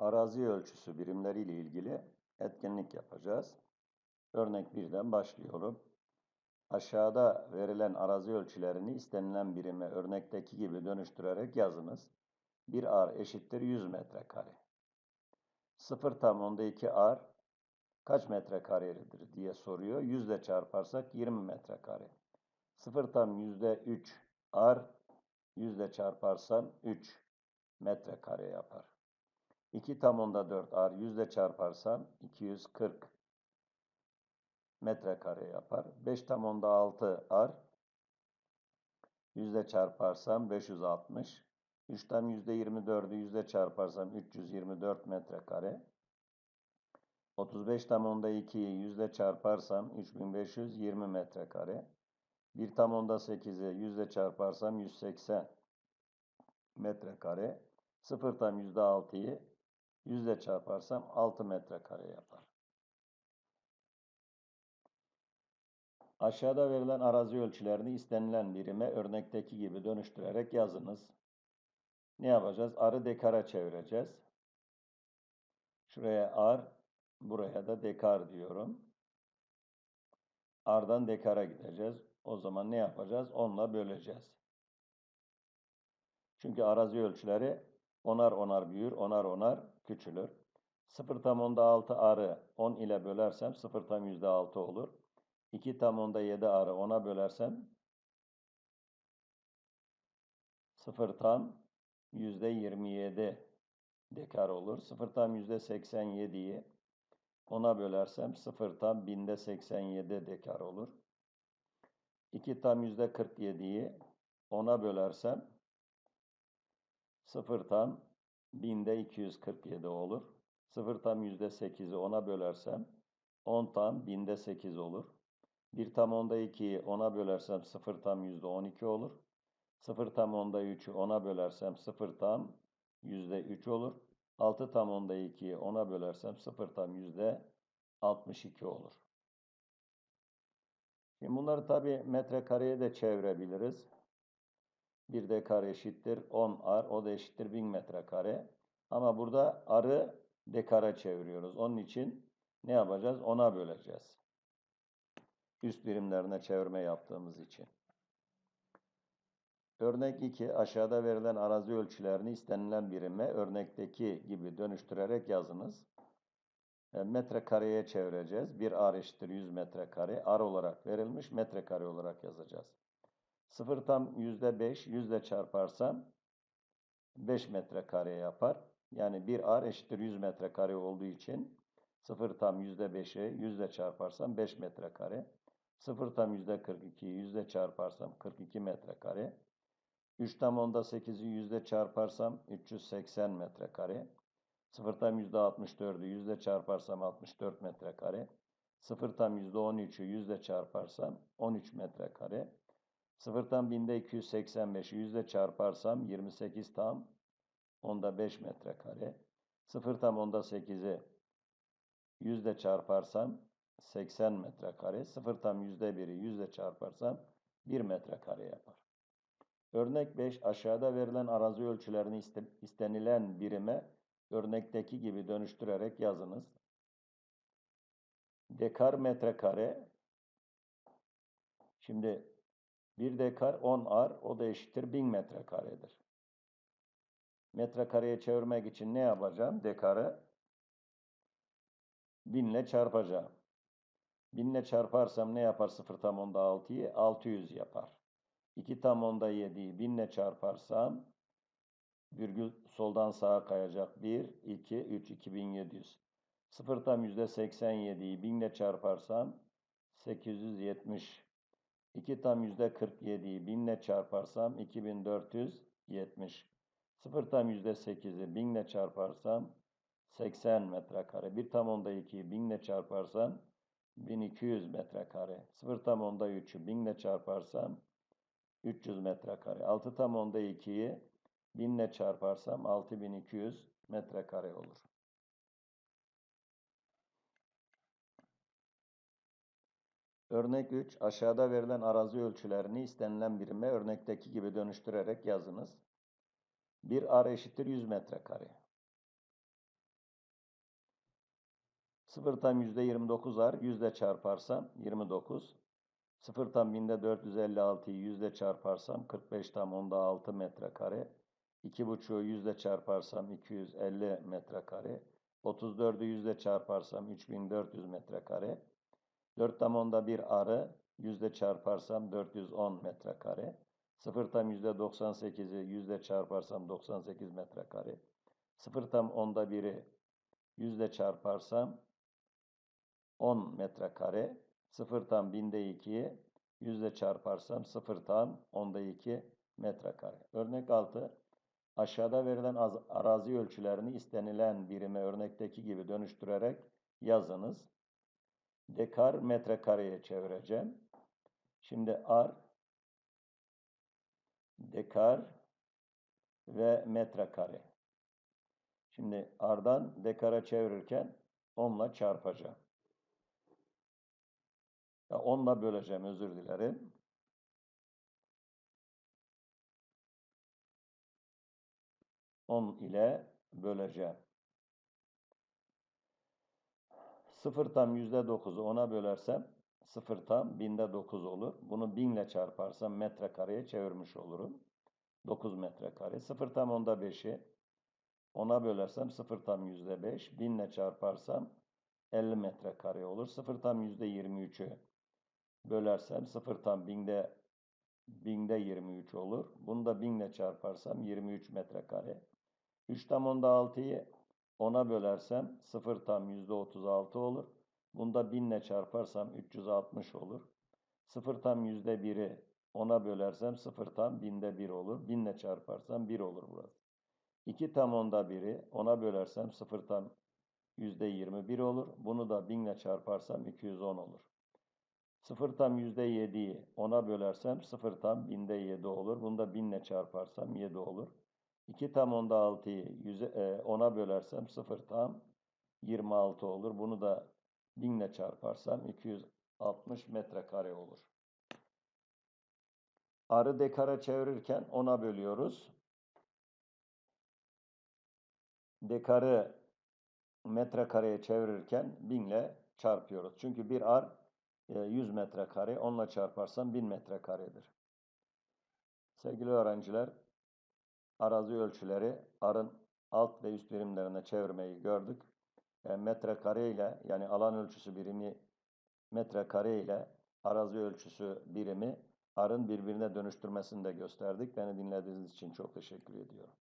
arazi ölçüsü birimleriyle ilgili etkinlik yapacağız. Örnek 1'den başlıyorum. Aşağıda verilen arazi ölçülerini istenilen birime örnekteki gibi dönüştürerek yazınız. 1 ar eşittir 100 metrekare. 0 tam onda 2 ar kaç metrekaredir diye soruyor. 100 ile çarparsak 20 metrekare. 0 tam yüzde 3 ar 100 ile çarparsam 3 metrekare yapar. 2 tam onda 4 ar 100 ile çarparsam 240 metrekare yapar. 5 tam onda 6 ar 100 ile çarparsam 560. 3 tam yüzde 24'ü 100 ile çarparsam 324 metrekare. 35 tam onda 2'yi 100 ile çarparsam 3520 metrekare. 1 tam onda 8'i 100 ile çarparsam 180 metrekare. 0 tam yüzde 6'yı 100 ile çarparsam 6 metrekare yapar. Aşağıda verilen arazi ölçülerini istenilen birime örnekteki gibi dönüştürerek yazınız. Ne yapacağız? Arı dekara çevireceğiz. Şuraya ar, buraya da dekar diyorum. Ardan dekara gideceğiz. O zaman ne yapacağız? Onla böleceğiz. Çünkü arazi ölçüleri onar onar büyür, onar onar küçülür. 0 tam onda 6 arı 10 ile bölersem 0 tam yüzde 6 olur. 2 tam onda 7 arı 10'a bölersem 0 tam yüzde 27 dekar olur. 0 tam yüzde 87'yi 10'a bölersem 0 tam binde 87 dekar olur. 2 tam yüzde 47'yi 10'a bölersem 0 tam binde 247 olur. 0 tam yüzde 8'i 10'a bölersem 10 tam binde 8 olur. 1 tam onda 2'yi 10'a bölersem 0 tam yüzde 12 olur. 0 tam onda 3'ü 10'a bölersem 0 tam yüzde 3 olur. 6 tam onda 2'yi 10'a bölersem 0 tam yüzde 62 olur. Şimdi bunları tabi metrekareye de çevirebiliriz. 1 dekar eşittir 10 ar, o da eşittir 1000 metrekare. Ama burada arı dekara çeviriyoruz. Onun için ne yapacağız? 10'a böleceğiz. Üst birimlerine çevirme yaptığımız için. Örnek 2. Aşağıda verilen arazi ölçülerini istenilen birime örnekteki gibi dönüştürerek yazınız. E, metrekareye çevireceğiz. 1 ar eşittir 100 metrekare. Ar olarak verilmiş, metrekare olarak yazacağız. 0 tam %5, 100 ile çarparsam 5 metrekare yapar. Yani 1 ar eşittir 100 metrekare olduğu için 0 tam %5'i 100 ile çarparsam 5 metrekare. 0 tam %42'yi 100 ile çarparsam 42 metrekare. 3 tam onda 8'i 100 ile çarparsam 380 metrekare. 0 tam %64'ü 100 ile çarparsam 64 metrekare. 0 tam %13'ü 100 ile çarparsam 13 metrekare. 0 tam binde 285'i 100 ile çarparsam 28 tam onda 5 metrekare. 0 tam onda 8'i 100 ile çarparsam 80 metrekare. 0 tam yüzde 1'i 100 ile çarparsam 1 metrekare yapar. Örnek 5 aşağıda verilen arazi ölçülerini istenilen birime örnekteki gibi dönüştürerek yazınız. Dekar metrekare. Şimdi 1 dekar 10 ar o da eşittir 1000 metrekaredir. Metrekareye çevirmek için ne yapacağım? Dekarı 1000 ile çarpacağım. 1000 ile çarparsam ne yapar 0 tam onda 6'yı? 600 yapar. 2 tam onda 7'yi 1000 ile çarparsam virgül soldan sağa kayacak. 1, 2, 3, 2700. 0 tam %87'yi 1000 ile çarparsam 870. 2 tam %47'yi 1000 ile çarparsam 2470. 0 tam %8'i 1000 ile çarparsam 80 metrekare. 1 tam onda 2'yi 1000 ile çarparsam 1200 metrekare. 0 tam onda 3'ü 1000 ile çarparsam 300 metrekare. 6 tam onda 2'yi 1000 ile çarparsam 6200 metrekare olur. Örnek 3. Aşağıda verilen arazi ölçülerini istenilen birime örnekteki gibi dönüştürerek yazınız. 1 ar eşittir 100 metrekare. 0 tam %29 ar. Yüzde çarparsam 29. 0 tam binde 456'yı yüzde çarparsam 45 tam onda 6 metrekare. 2,5'u yüzde çarparsam 250 metrekare. 34'ü yüzde çarparsam 3400 metrekare. 4 tam onda bir arı yüzde çarparsam 410 metrekare. 0 tam yüzde 98'i yüzde çarparsam 98 metrekare. 0 tam onda biri yüzde çarparsam 10 metrekare. 0 tam binde 2'yi yüzde çarparsam 0 tam onda 2 metrekare. Örnek 6. Aşağıda verilen az- arazi ölçülerini istenilen birime örnekteki gibi dönüştürerek yazınız. Dekar metrekareye çevireceğim. Şimdi ar, dekar ve metrekare. Şimdi ardan dekara çevirirken 10'la çarpacağım. Ya 10'la böleceğim özür dilerim. On ile böleceğim. 0 tam %9'u 10'a bölersem 0 tam binde 9 olur. Bunu 1000 ile çarparsam metrekareye çevirmiş olurum. 9 metrekare. 0 tam onda 5'i 10'a bölersem 0 tam %5. 1000 ile çarparsam 50 metrekare olur. 0 tam %23'ü bölersem 0 tam binde binde 23 olur. Bunu da 1000 ile çarparsam 23 metrekare. 3 tam onda 6'yı 10'a bölersem 0 tam %36 olur. Bunda 1000 ile çarparsam 360 olur. 0 tam %1'i 10'a bölersem 0 tam binde 1 olur. 1000 ile çarparsam 1 olur burası. 2 tam onda 1'i 10'a bölersem 0 tam %21 olur. Bunu da 1000 ile çarparsam 210 olur. 0 tam %7'yi 10'a bölersem 0 tam binde 7 olur. Bunu da 1000 ile çarparsam 7 olur. 2 tam onda 6'yı 10'a bölersem 0 tam 26 olur. Bunu da 1000 ile çarparsam 260 metrekare olur. Arı dekara çevirirken 10'a bölüyoruz. Dekarı metrekareye çevirirken 1000 ile çarpıyoruz. Çünkü bir ar 100 metrekare, 10 ile çarparsam 1000 metrekaredir. Sevgili öğrenciler, arazi ölçüleri arın alt ve üst birimlerine çevirmeyi gördük. E, metrekare ile yani alan ölçüsü birimi metrekare ile arazi ölçüsü birimi arın birbirine dönüştürmesini de gösterdik. Beni dinlediğiniz için çok teşekkür ediyorum.